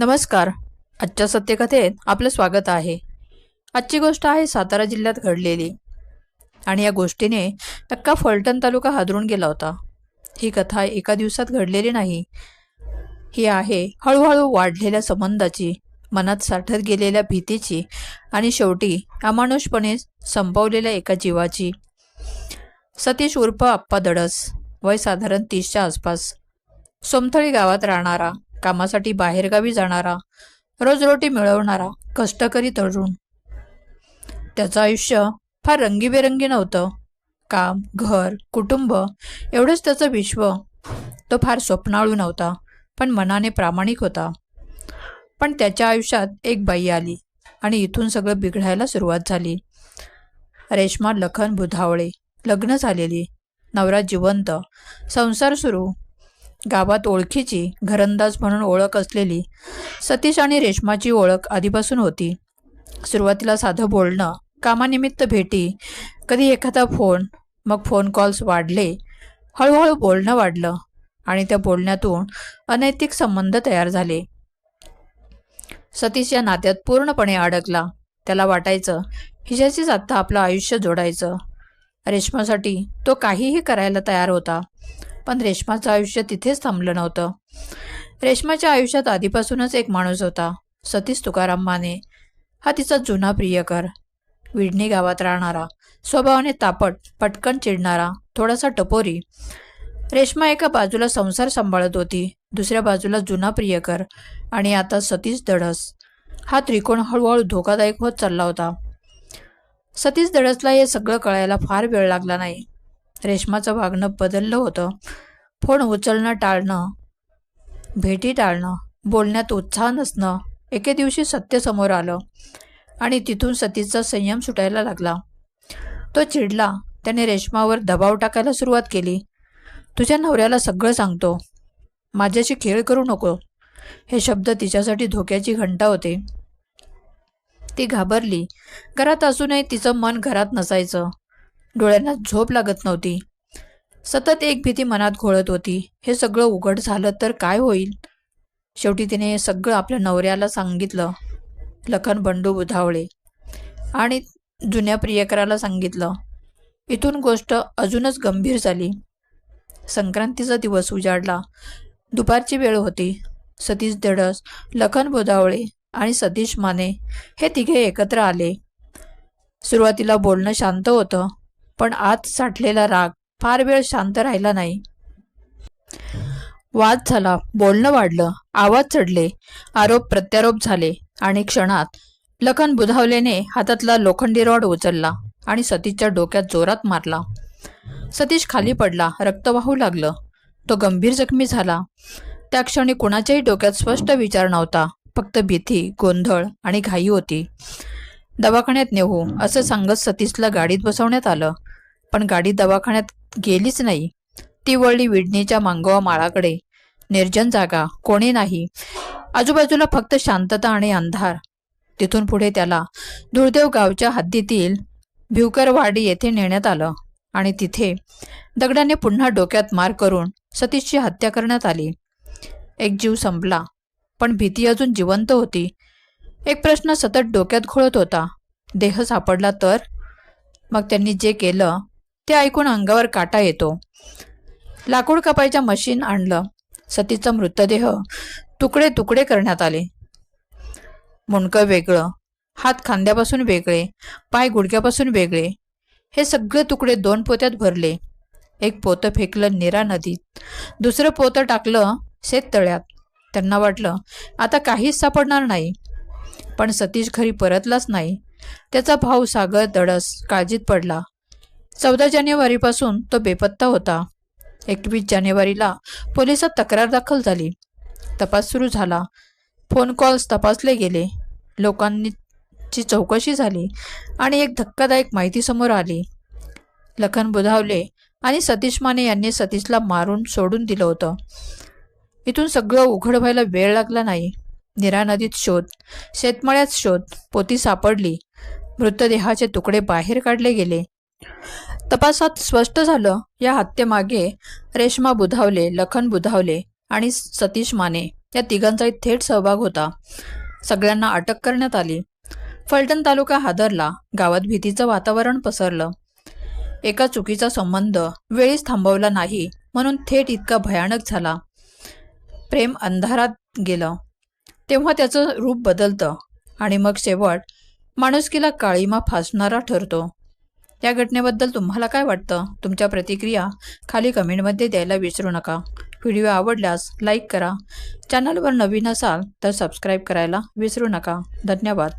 नमस्कार. आजच्या सत्यकथेत आपलं स्वागत आहे. आजची गोष्ट आहे सातारा जिल्ह्यात घडलेली. आणि या गोष्टीने अख्खा फलटण तालुका हादरून गेला होता. ही कथा एका दिवसात घडलेली नाही. ही आहे हळूहळू वाढलेल्या संबंधाची मनात साठत गेलेल्या भीतीची आणि शेवटी अमानुषपणे संपवलेल्या एका जीवाची. सतीश उर्फ आप्पा दडस वय साधारण तीसच्या आसपास. सोमथळी गावात राहणारा. कामासाठी बाहेरगावी जाणारा रोजरोटी मिळवणारा कष्टकरी तरुण. त्याचं आयुष्य फार रंगीबेरंगी नव्हतं. काम घर कुटुंब एवढंच त्याचं विश्व. तो फार स्वप्नाळू नव्हता पण मनाने प्रामाणिक होता. पण त्याच्या आयुष्यात एक बाई आली आणि इथून सगळं बिघडायला सुरुवात झाली. रेश्मा लखन बुधावळे लग्न झालेली. नवरा जिवंत. संसार सुरू. गावात ओळखीची घरंदाज म्हणून ओळख असलेली सतीश आणि रेश्माची ओळख आधीपासून होती. सुरुवातीला साधं बोलणं कामानिमित्त भेटी कधी एखादा फोन मग फोन कॉल्स वाढले हळूहळू बोलणं वाढलं आणि त्या बोलण्यातून अनैतिक संबंध तयार झाले. सतीश या नात्यात पूर्णपणे अडकला. त्याला वाटायचं हिच्याशीच आत्ता आपलं आयुष्य जोडायचं. रेश्मासाठी तो काहीही करायला तयार होता. पण रेश्माचं आयुष्य तिथेच थांबलं नव्हतं. रेश्माच्या आयुष्यात आधीपासूनच एक माणूस होता सतीश तुकाराम माने. हा तिचा जुना प्रियकर विडणी गावात राहणारा स्वभावाने तापट पटकन चिडणारा थोडासा टपोरी. रेश्मा एका बाजूला संसार सांभाळत होती दुसऱ्या बाजूला जुना प्रियकर आणि आता सतीश दडस. हा त्रिकोण हळूहळू धोकादायक होत चालला होता. सतीश दडसला हे सगळं कळायला फार वेळ लागला नाही. रेश्माचं वागणं बदललं होतं. फोन उचलणं टाळणं भेटी टाळणं बोलण्यात उत्साह नसणं एके दिवशी सत्य समोर आलं आणि तिथून सतीचा संयम सुटायला लागला. तो चिडला. त्याने रेश्मावर दबाव टाकायला सुरुवात केली. तुझ्या नवऱ्याला सगळं सांगतो. माझ्याशी खेळ करू नको. हे शब्द तिच्यासाठी धोक्याची घंटा होते. ती घाबरली. घरात असूनही तिचं मन घरात नसायचं. डोळ्यांना झोप लागत नव्हती. सतत एक भीती मनात घोळत होती. हे सगळं उघड झालं तर काय होईल? शेवटी तिने हे सगळं आपल्या नवऱ्याला सांगितलं. लखन बंडू बुधावळे. आणि जुन्या प्रियकराला सांगितलं. इथून गोष्ट अजूनच गंभीर झाली. संक्रांतीचा दिवस उजाडला. दुपारची वेळ होती. सतीश धडस लखन बुधावळे आणि सतीश माने हे तिघे एकत्र आले. सुरुवातीला बोलणं शांत होतं. पण आत साठलेला राग फार वेळ शांत राहिला नाही. वाद झाला. बोलणं वाढलं. आवाज चढले. आरोप प्रत्यारोप झाले. आणि क्षणात लखन बुधावलेने हातातला लोखंडी रॉड उचलला आणि सतीशच्या डोक्यात जोरात मारला. सतीश खाली पडला. रक्त वाहू लागलं. तो गंभीर जखमी झाला. त्या क्षणी कुणाच्याही डोक्यात स्पष्ट विचार नव्हता. फक्त भीती गोंधळ आणि घाई होती. दवाखान्यात नेऊ असं सांगत सतीशला गाडीत बसवण्यात आलं. पण गाडी दवाखान्यात गेलीच नाही. ती वळली विडणीच्या मांगवा माळाकडे. निर्जन जागा कोणी नाही. आजूबाजूला फक्त शांतता आणि अंधार. तिथून पुढे त्याला दुर्देव गावच्या हद्दीतील भिवकरवाडी येथे नेण्यात आलं आणि तिथे दगडाने पुन्हा डोक्यात मार करून सतीशची हत्या करण्यात आली. एक जीव संपला पण भीती अजून जिवंत होती. एक प्रश्न सतत डोक्यात घोळत होता. देह सापडला तर? मग त्यांनी जे केलं ते ऐकून अंगावर काटा येतो. लाकूड कापायच्या मशीन आणलं. सतीचा मृतदेह तुकडे तुकडे करण्यात आले. मुंडकं वेगळं. हात खांद्यापासून वेगळे. पाय गुडघ्यापासून वेगळे. हे सगळे तुकडे दोन पोत्यात भरले. एक पोतं फेकलं निरा नदीत. दुसरं पोतं टाकलं शेततळ्यात त्यांना वाटलं आता काहीच सापडणार नाही. पण सतीश घरी परतलाच नाही. त्याचा भाऊ सागर दडस काळजीत पडला. चौदा जानेवारीपासून तो बेपत्ता होता. एकवीस जानेवारीला पोलिसात तक्रार दाखल झाली. तपास सुरू झाला. फोन कॉल्स तपासले गेले. लोकांची चौकशी झाली आणि एक धक्कादायक माहिती समोर आली. लखन बुधावले आणि सतीश माने यांनी सतीशला मारून सोडून दिलं होतं. इथून सगळं उघड व्हायला वेळ लागला नाही. निरा नदीत शोध शेतमळ्यात शोध पोती सापडली. मृतदेहाचे तुकडे बाहेर काढले गेले. तपासात स्पष्ट झालं या हत्येमागे रेश्मा बुधावले लखन बुधावले आणि सतीश माने या तिघांचाही थेट सहभाग होता. सगळ्यांना अटक करण्यात आली. फलटण तालुका हादरला गावात भीतीचं वातावरण पसरलं. एका चुकीचा संबंध वेळीच थांबवला नाही म्हणून थेट इतका भयानक झाला. प्रेम अंधारात गेलं. तेव्हा त्याचं रूप बदलतं आणि मग शेवट माणुसकीला काळीमा फासणारा ठरतो. या घटनेबद्दल तुम्हाला काय वाटतं? तुमच्या प्रतिक्रिया खाली कमेंटमध्ये द्यायला विसरू नका. व्हिडिओ आवडल्यास लाईक करा. चॅनलवर नवीन असाल तर सबस्क्राईब करायला विसरू नका. धन्यवाद.